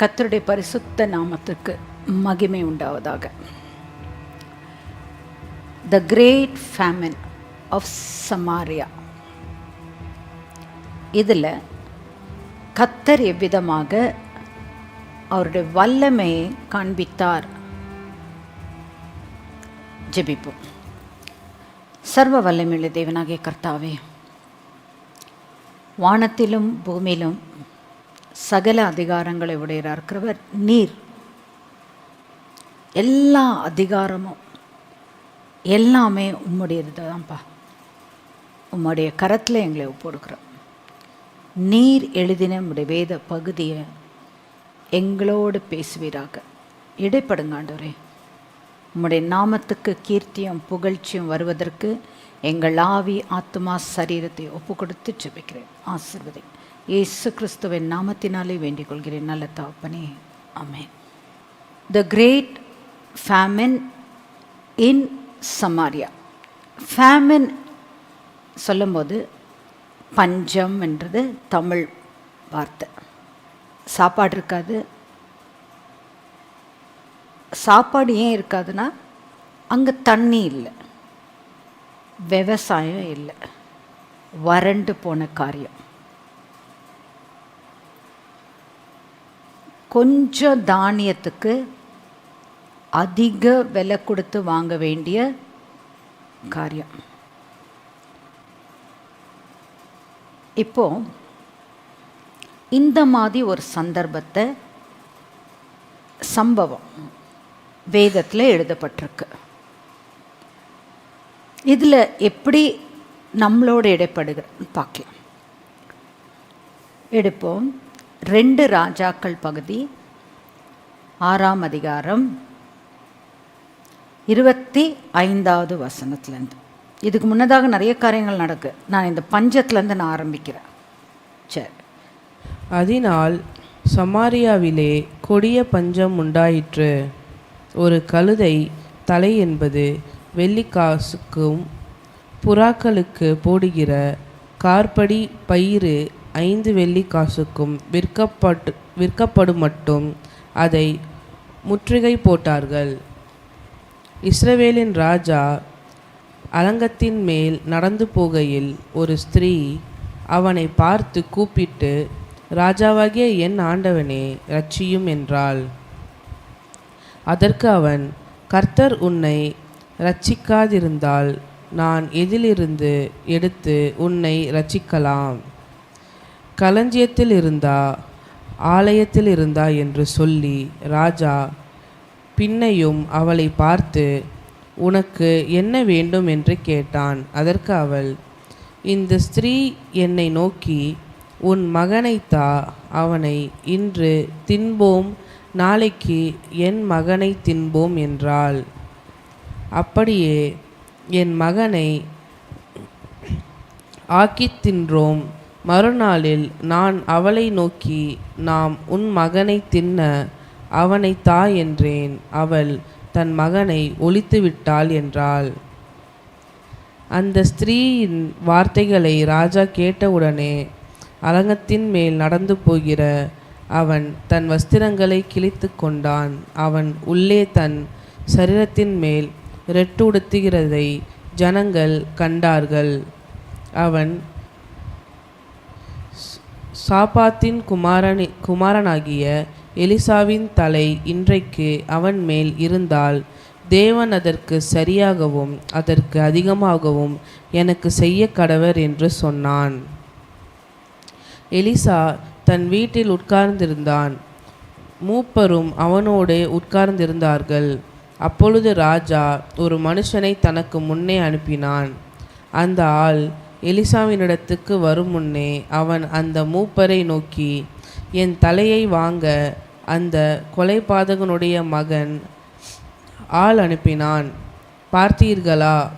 கத்தருடைய பரிசுத்த நாமத்துக்கு மகிமை உண்டாவதாக. The great famine of Samaria இதில் கத்தர் எவ்விதமாக அவருடைய வல்லமையை காண்பித்தார்? ஜெபிப்போம். சர்வ வல்லமையுள்ள தேவனாகிய கர்த்தாவே வானத்திலும் பூமியிலும் சகல அதிகாரங்களை உடையராக இருக்கிறவர் நீர். எல்லா அதிகாரமும் எல்லாமே உம்முடையது தான்ப்பா உம்முடைய கரத்தில் எங்களை ஒப்புடுக்கிறோம் நீர் எழுதின உடைய வேத பகுதியை எங்களோடு பேசுவீராக. இடைப்படுங்காண்டோரே உம்முடைய நாமத்துக்கு கீர்த்தியும் புகழ்ச்சியும் வருவதற்கு எங்கள் ஆவி ஆத்மா சரீரத்தை ஒப்பு கொடுத்து ஜெபிக்கிறேன். ஆசிர்வதி இயேசு கிறிஸ்துவின் நாமத்தினாலே வேண்டிக் கொள்கிறேன் நல்ல தாப்பனே amen. The great famine in Samaria famine சொல்லும்போது பஞ்சம் என்றது தமிழ் வார்த்தை. சாப்பாடு இருக்காது. சாப்பாடு ஏன் இருக்காதுன்னா அங்கே தண்ணி இல்லை. விவசாயம் இல்லை. வறண்டு போன காரியம். கொஞ்சம் தானியத்துக்கு அதிக விலை கொடுத்து வாங்க வேண்டிய காரியம். இப்போ இந்த மாதிரி ஒரு சந்தர்ப்பத்தை சம்பவம் வேதத்தில் எழுதப்பட்டிருக்கு. இதில் எப்படி நம்மளோட இடைப்படுகிறன்னு பார்க்கலாம் எடுப்போம். ரெண்டு ராஜாக்கள் பகுதி. ஆறாம் அதிகாரம். இருபத்தி ஐந்தாவது வசனத்துலேருந்து. இதுக்கு முன்னதாக நிறைய காரியங்கள் நடக்கு. நான் இந்த பஞ்சத்துலேருந்து நான் ஆரம்பிக்கிறேன். சரி. அதனால் சமாரியாவிலே கொடிய பஞ்சம் உண்டாயிற்று. ஒரு கழுதை தலை என்பது வெள்ளிக்காசுக்கும் புறாக்களுக்கு போடுகிற கார்படி பயிறு ஐந்து வெள்ளிக்காசுக்கும் விற்கப்பட்டு விற்கப்படும் மட்டும் அதை முற்றுகை போட்டார்கள். இஸ்ரவேலின் ராஜா அலங்கத்தின் மேல் நடந்து போகையில் ஒரு ஸ்திரீ அவனை பார்த்து கூப்பிட்டு ராஜாவாகிய என் ஆண்டவனே ரட்சியும் என்றாள். அதற்கு அவன் கர்த்தர் உன்னை ரட்சிக்காதிருந்தால் நான் எதிலிருந்து எடுத்து உன்னை ரட்சிக்கலாம் களஞ்சியத்தில் இருந்தா ஆலயத்தில் இருந்தா என்று சொல்லி ராஜா பின்னையும் அவளை பார்த்து உனக்கு என்ன வேண்டும்? என்று கேட்டான். அதற்கு அவள் இந்த ஸ்திரீ என்னை நோக்கி உன் மகனைத்தா அவனை இன்று தின்போம் நாளைக்கு என் மகனை தின்போம் என்றாள். அப்படியே என் மகனை ஆக்கித் தின்றோம் மறுநாளில் நான் அவளை நோக்கி நாம் உன் மகனை தின்ன அவனை தா என்றேன். அவள் தன் மகனை ஒழித்து விட்டாள் என்றாள். அந்த ஸ்திரீயின் வார்த்தைகளை ராஜா கேட்டவுடனே அலங்கத்தின் மேல் நடந்து போகிற அவன் தன் வஸ்திரங்களை கிழித்து கொண்டான். அவன் உள்ளே தன் சரீரத்தின் மேல் ரெட்டுடுத்துகிறதை ஜனங்கள் கண்டார்கள். அவன் சாப்பாத்தின் குமாரனி குமாரனாகிய எலிசாவின் தலை இன்றைக்கு அவன் மேல் இருந்தால் தேவன் அதற்கு சரியாகவும் அதற்கு அதிகமாகவும் எனக்கு செய்ய கடவர் என்று சொன்னான். எலிசா தன் வீட்டில் உட்கார்ந்திருந்தான். மூப்பரும் அவனோடு உட்கார்ந்திருந்தார்கள். அப்பொழுது ராஜா ஒரு மனுஷனை தனக்கு முன்னே அனுப்பினான். அந்த ஆள் எலிசாவினிடத்துக்கு வரும் முன்னே அவன் அந்த மூப்பரை நோக்கி என் தலையை வாங்க அந்த கொலைபாதகனுடைய மகன் ஆள் அனுப்பினான். பார்த்தீர்களா?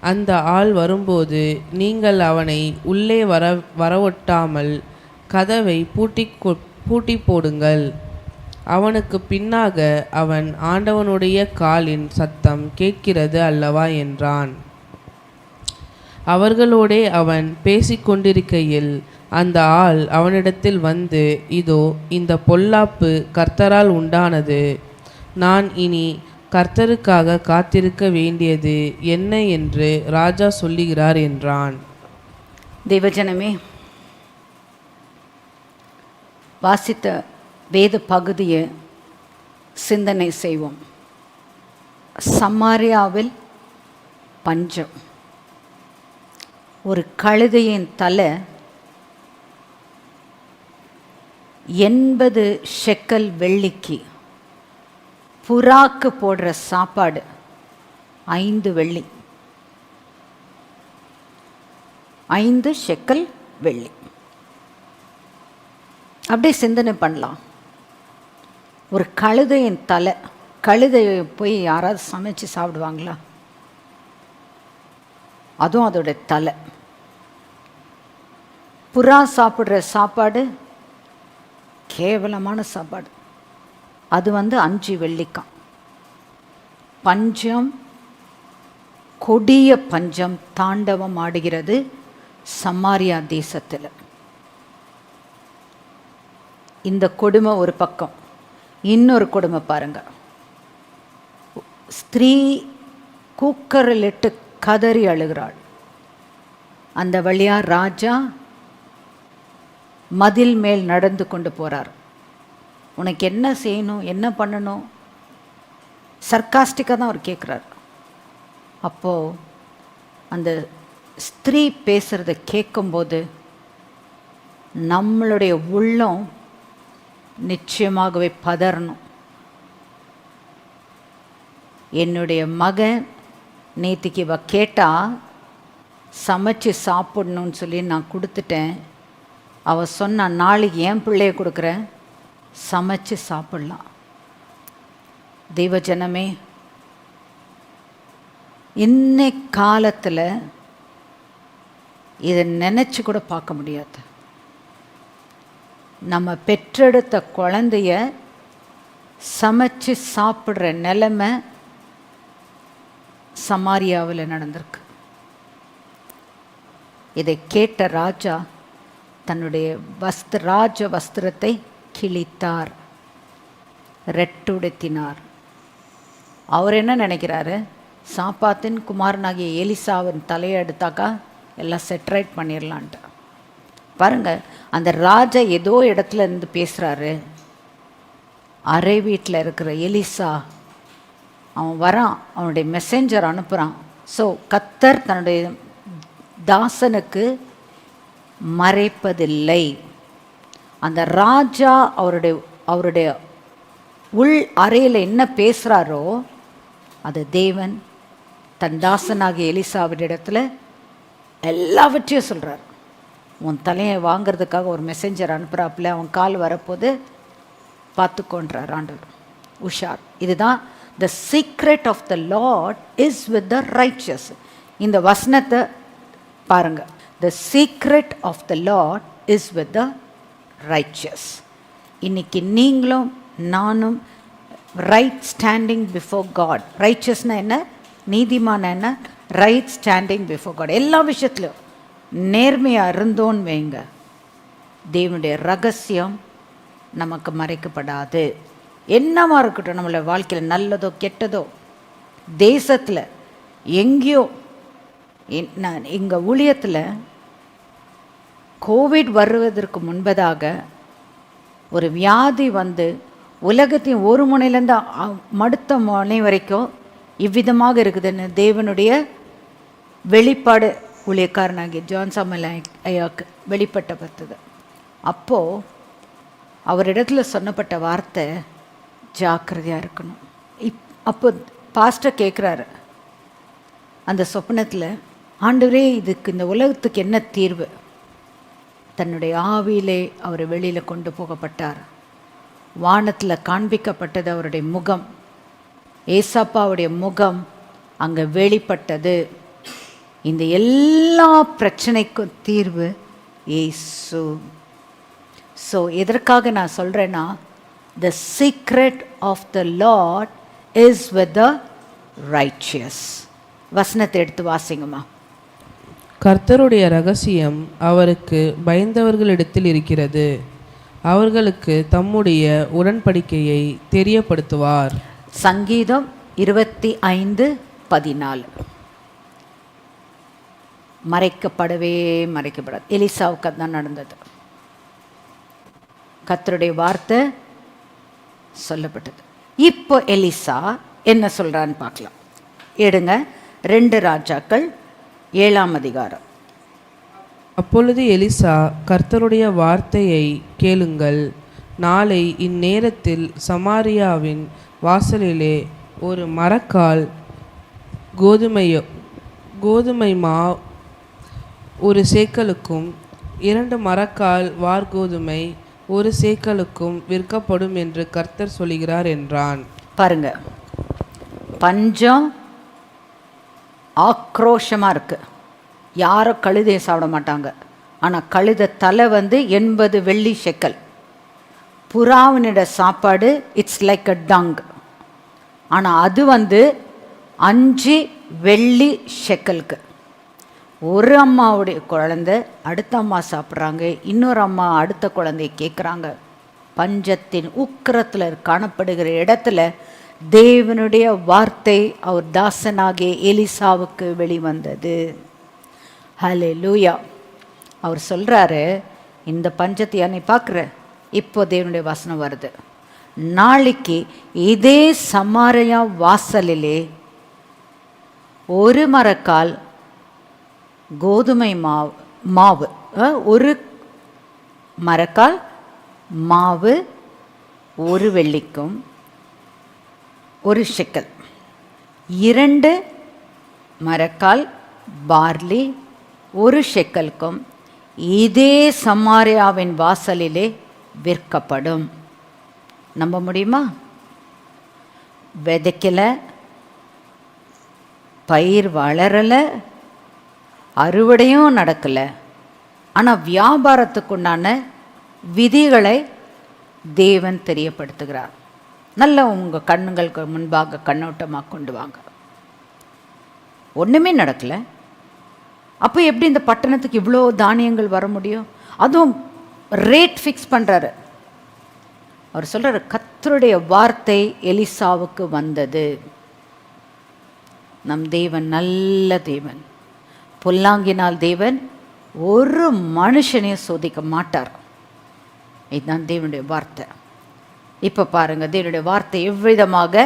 அந்த ஆள் வரும்போது நீங்கள் அவனை உள்ளே வர வரவொட்டாமல் கதவை பூட்டி பூட்டி போடுங்கள். அவனுக்கு பின்னாக அவன் ஆண்டவனுடைய காலின் சத்தம் கேட்கிறது அல்லவா? என்றான். அவர்களோடே அவன் பேசிக்கொண்டிருக்கையில் அந்த ஆள் அவனிடத்தில் வந்து இதோ இந்த பொல்லாப்பு கர்த்தரால் உண்டானது. நான் இனி கர்த்தருக்காக காத்திருக்க வேண்டியது என்ன என்று ராஜா சொல்லுகிறார் என்றான். தேவஜனமே வாசித்த வேத பகுதியை சிந்தனை செய்வோம். சம்மாரியாவில் பஞ்சம். ஒரு கழுதையின் தலை எண்பது ஷெக்கல் வெள்ளிக்கு புறாக்கு போடுற சாப்பாடு ஐந்து வெள்ளி. ஐந்து ஷெக்கல் வெள்ளி. அப்படியே சிந்தனை பண்ணலாம். ஒரு கழுதையின் தலை கழுதையை போய் யாராவது சமைச்சு சாப்பிடுவாங்களா? அதுவும் அதோட தலை. புறா சாப்பிட்ற சாப்பாடு கேவலமான சாப்பாடு. அது வந்து அஞ்சு வெள்ளிக்காம் பஞ்சம் கொடிய பஞ்சம் தாண்டவம் ஆடுகிறது சமாரியா தேசத்தில். இந்த கொடுமை ஒரு பக்கம். இன்னொரு கொடுமை பாருங்க. ஸ்திரீ கூக்கரிலிட்டு கதறி அழுகிறாள். அந்த வழியா ராஜா மதில் மேல் நடந்து கொண்டு போகிறார் உனக்கு என்ன செய்யணும் என்ன பண்ணணும்? சர்க்காஸ்டிக்காக தான் அவர் கேட்குறார் அப்போது அந்த ஸ்திரீ பேசுகிறத கேட்கும்போது நம்மளுடைய உள்ளம் நிச்சயமாகவே பதறணும். என்னுடைய மகன் நேற்றுக்கு இவ கேட்டால் சமைச்சு சாப்பிடணும்னு சொல்லி நான் கொடுத்துட்டேன். அவள் சொன்ன நாளைக்கு என் பிள்ளைய கொடுக்குறேன் சமைச்சு சாப்பிட்லாம். தெய்வஜனமே இன்னை காலத்தில் இதை நினச்சி கூட பார்க்க முடியாது. நம்ம பெற்றெடுத்த குழந்தைய சமைச்சு சாப்பிட்ற நிலைமை சமாரியாவில் நடந்திருக்கு. இதை கேட்ட ராஜா தன்னுடைய வஸ்து ராஜ வஸ்திரத்தை கிழித்தார். ரெட்டுடுத்தினார். அவர் என்ன நினைக்கிறாரு? சாப்பாத்தின் குமாரனாகிய எலிசாவின் தலையை எடுத்தாக்கா? எல்லாம் செட்ரைட் பண்ணிடலான்ட்டு பாருங்கள் அந்த ராஜா ஏதோ இடத்துல இருந்து பேசுகிறாரு அரை வீட்டில் இருக்கிற எலிசா அவன் வரான் அவனுடைய மெசேஞ்சர் அனுப்புகிறான் ஸோ கத்தர் தன்னுடைய தாசனுக்கு மறைப்பதில்லை. அந்த ராஜா அவருடைய அவருடைய உள் அறையில் என்ன பேசுகிறாரோ அது தேவன் தன் தாசனாகிய எலிசாவிடத்தில் எல்லாவற்றையும் சொல்கிறார் உன் தலையை வாங்குறதுக்காக ஒரு மெசஞ்சர் அனுப்புகிறாப்புல அவன் கால் வரப்போது பார்த்துக்கொன்றார் ஆண்டவர். உஷார். இதுதான் the secret of the Lord is with the righteous இந்த வசனத்தை பாருங்கள் the secret of the Lord is with the righteous இன்னைக்கு நீங்களும் நானும் ரைட் ஸ்டாண்டிங் பிஃபோர் காட் ரைச்சஸ்னா என்ன? நீதிமான என்ன? ரைட் ஸ்டாண்டிங் பிஃபோர் காட் எல்லா விஷயத்துலையும் நேர்மையாக இருந்தோன்னு வைங்க. தேவனுடைய ரகசியம் நமக்கு மறைக்கப்படாது. என்னவா இருக்கட்டும் நம்மளோட வாழ்க்கையில் நல்லதோ கெட்டதோ தேசத்தில் எங்கேயோ என்- நான் எங்கள் ஊழியத்தில் கோவிட் வருவதற்கு முன்பதாக ஒரு வியாதி வந்து உலகத்தின் ஒரு முனையிலேருந்து மடுத்த முனை வரைக்கும் இவ்விதமாக இருக்குதுன்னு தேவனுடைய வெளிப்பாடு ஊழியக்காரனாகிய ஜான் சாமல் ஐயாவுக்கு வெளிப்பட்ட பத்தது அப்போது அவரிடத்துல சொன்னப்பட்ட வார்த்தை ஜாக்கிரதையாக இருக்கணும். இப் அப்போ பாஸ்டர் கேட்குறாரு அந்த சொப்பனத்தில் ஆண்டவரே இதுக்கு இந்த உலகத்துக்கு என்ன தீர்வு? தன்னுடைய ஆவியிலே அவர் வெளியில் கொண்டு போகப்பட்டார். வானத்தில் காண்பிக்கப்பட்டது அவருடைய முகம். ஏசப்பாவுடைய முகம் அங்கே வெளிப்பட்டது. இந்த எல்லா பிரச்சனைக்கும் தீர்வு ஏசு. ஸோ எதற்காக நான் சொல்கிறேன்னா the secret of the Lord is with the righteous வசனத்தை எடுத்து வாசிங்கம்மா. கர்த்தருடைய ரகசியம் அவருக்கு பயந்தவர்களிடத்தில் இருக்கிறது. அவர்களுக்கு தம்முடைய உடன்படிக்கையை தெரியப்படுத்துவார். சங்கீதம் இருபத்தி ஐந்து பதினாலு. மறைக்கப்படவே மறைக்கப்படாது. எலிசாவுக்கு தான் நடந்தது. கர்த்தருடைய வார்த்தை சொல்லப்பட்டது. இப்போ எலிசா என்ன சொல்கிறான்னு பார்க்கலாம். எடுங்க. ரெண்டு ராஜாக்கள் ஏழாம் அதிகாரம். அப்பொழுது எலிசா கர்த்தருடைய வார்த்தையை கேளுங்கள். நாளை இந்நேரத்தில் சமாரியாவின் வாசலிலே ஒரு மரக்கால் கோதுமையோ கோதுமை மா ஒரு சேக்கலுக்கும் இரண்டு மரக்கால் வார்கோதுமை ஒரு சேக்கலுக்கும் விற்கப்படும் என்று கர்த்தர் சொல்கிறார் என்றான். பாருங்க. பஞ்சம் ஆக்ரோஷமாக இருக்குது யாரும் கழுதையை சாப்பிட மாட்டாங்க. ஆனால் கழுத தலை வந்து எண்பது வெள்ளி ஷெக்கல். புறாவினிட சாப்பாடு இட்ஸ் லைக் அ டங் ஆனால் அது வந்து அஞ்சு வெள்ளி ஷெக்கலுக்கு. ஒரு அம்மாவுடைய குழந்த அடுத்த அம்மா சாப்பிட்றாங்க. இன்னொரு அம்மா அடுத்த குழந்தைய கேட்குறாங்க. பஞ்சத்தின் உக்கிரத்தில் காணப்படுகிற இடத்துல தேவனுடைய வார்த்தை அவர் தாசனாகிய எலிசாவுக்கு வெளிவந்தது. ஹலே லூயா அவர் சொல்கிறாரு இந்த பஞ்சத்தை நீ பார்க்குற? இப்போ தேவனுடைய வசனம் வருது. நாளைக்கு இதே சமாரியா வாசலிலே ஒரு மரக்கால் கோதுமை மாவு மாவு ஒரு மரக்கால் மாவு ஒரு வெள்ளிக்கும் ஒரு ஷெக்கல் இரண்டு மரக்கால் பார்லி ஒரு ஷெக்கலுக்கும் இதே சமாரியாவின் வாசலிலே விற்கப்படும். நம்ப முடியுமா? விதைக்கலை பயிர் வளரலை அறுவடையும் நடக்கலை. ஆனால் வியாபாரத்துக்குண்டான விதிகளை தேவன் தெரியப்படுத்துகிறார். நல்ல உங்கள் கண்ணுங்களுக்கு முன்பாக கண்ணோட்டமாக கொண்டு வாங்க. ஒன்றுமே நடக்கலை. அப்போ எப்படி இந்த பட்டணத்துக்கு இவ்வளோ தானியங்கள் வர முடியும்? அதுவும் ரேட் ஃபிக்ஸ் பண்ணுறாரு அவர் சொல்கிறார் கத்தருடைய வார்த்தை எலிசாவுக்கு வந்தது. நம் தேவன் நல்ல தேவன். பொல்லாங்கினால் தேவன் ஒரு மனுஷனையும் சோதிக்க மாட்டார். இதுதான் தேவனுடைய வார்த்தை. இப்போ பாருங்க தேவனுடைய வார்த்தை எவ்விதமாக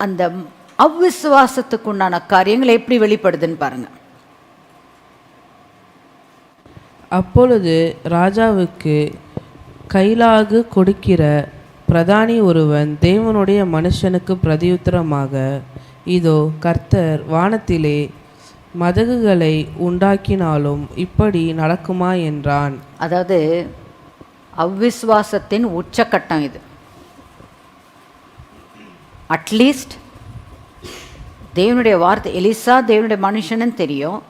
அந்த அவ்விசுவாசத்துக்கு உண்டான காரியங்கள் எப்படி வெளிப்படுதுன்னு பாருங்க. அப்பொழுது ராஜாவுக்கு கைலாகு கொடுக்கிற பிரதானி ஒருவன் தேவனுடைய மனுஷனுக்கு பிரதியுத்தரமாக இதோ கர்த்தர் வானத்திலே மதகுகளை உண்டாக்கினாலும் இப்படி நடக்குமா என்றான். அதாவது அவ்விஸ்வாசத்தின் உச்சக்கட்டம் இது. அட்லீஸ்ட் தேவனுடைய வார்த்தை எலிசா தேவனுடைய மனுஷனுன்னு தெரியும்.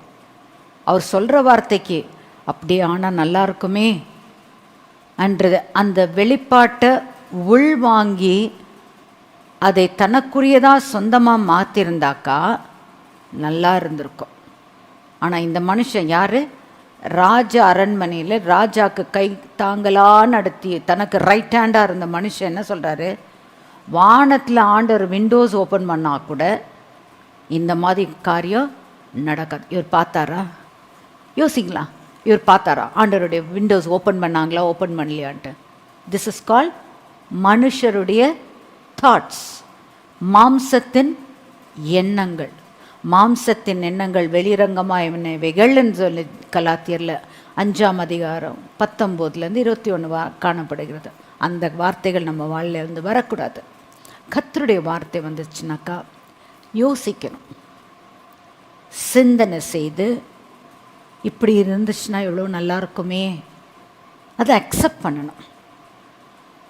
அவர் சொல்கிற வார்த்தைக்கு அப்படி ஆனால் நல்லா இருக்குமே அன்றது அந்த வெளிப்பாட்டை உள்வாங்கி அதை தனக்குரியதாக சொந்தமாக மாற்றிருந்தாக்கா நல்லா இருந்திருக்கும். ஆனால் இந்த மனுஷன் யார்? ராஜ அரண்மனையில் ராஜாக்கு கை தாங்களாக நடத்தி தனக்கு ரைட் ஹேண்டாக இருந்த மனுஷன் என்ன சொல்கிறாரு வானத்தில் ஆண்டவர் விண்டோஸ் ஓப்பன் பண்ணா கூட இந்த மாதிரி காரியம் நடக்காது. இவர் பார்த்தாரா? யோசிங்களா இவர் பார்த்தாரா? ஆண்டவருடைய விண்டோஸ் ஓப்பன் பண்ணாங்களா? ஓப்பன் பண்ணலையான்ட்டு. திஸ் இஸ் கால் மனுஷருடைய தாட்ஸ் மாம்சத்தின் எண்ணங்கள். மாம்சத்தின் எண்ணங்கள் வெளிரங்கமாக என்னை வெகள்னு சொல்லி கலாத்தியரில் அஞ்சாம் அதிகாரம் பத்தொம்போதுலேருந்து இருபத்தி ஒன்று வா காணப்படுகிறது. அந்த வார்த்தைகள் நம்ம வாழ்லேருந்து வரக்கூடாது. கத்தருடைய வார்த்தை வந்துச்சுனாக்கா யோசிக்கணும். சிந்தனை செய்து இப்படி இருந்துச்சுன்னா எவ்வளோ நல்லா இருக்குமே. அதை அக்செப்ட் பண்ணணும்.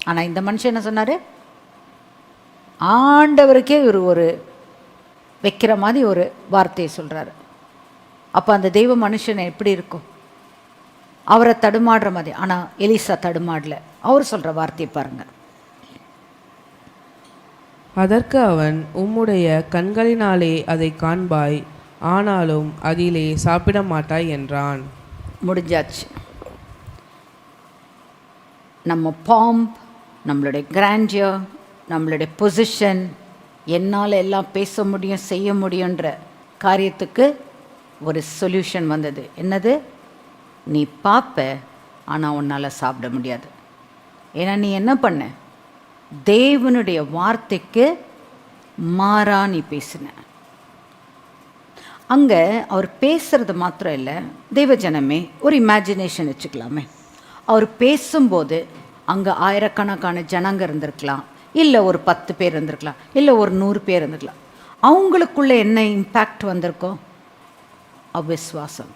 ஆனால் இந்த மனுஷன் என்ன சொன்னார்? ஆண்டவருக்கே இவர் ஒரு வைக்கிற மாதிரி ஒரு வார்த்தையை சொல்கிறாரு அப்போ அந்த தெய்வ மனுஷன் எப்படி இருக்கும்? அவரை தடுமாடுற மாதிரி. ஆனால் எலிசா தடுமாடல. அவர் சொல்கிற வார்த்தையை பாருங்கள் அதற்கு அவன் உம்முடைய கண்களினாலே அதை காண்பாய். ஆனாலும் அதிலே சாப்பிட மாட்டாய் என்றான். முடிஞ்சாச்சு. நம்ம பாம்ப் நம்மளுடைய கிராண்டியர் நம்மளுடைய பொசிஷன் என்னால் எல்லாம் பேச முடியும் செய்ய முடியுன்ற காரியத்துக்கு ஒரு சொல்யூஷன் வந்தது. என்னது? நீ பார்ப்ப ஆனால் உன்னால் சாப்பிட முடியாது. ஏன்னா நீ என்ன பண்ண? தேவனுடைய வார்த்தைக்கு மாறா நீ பேசின. அங்கே அவர் பேசுறது மாத்திரம் இல்லை தெய்வஜனமே ஒரு இமேஜினேஷன் வச்சுக்கலாமே. அவர் பேசும்போது அங்கே ஆயிரக்கணக்கான ஜனங்க இருந்திருக்கலாம். இல்லை ஒரு பத்து பேர் இருந்திருக்கலாம் இல்லை ஒரு நூறு பேர் இருந்திருக்கலாம். அவங்களுக்குள்ள என்ன இம்பேக்ட் வந்திருக்கோம் அவிஸ்வாசம்.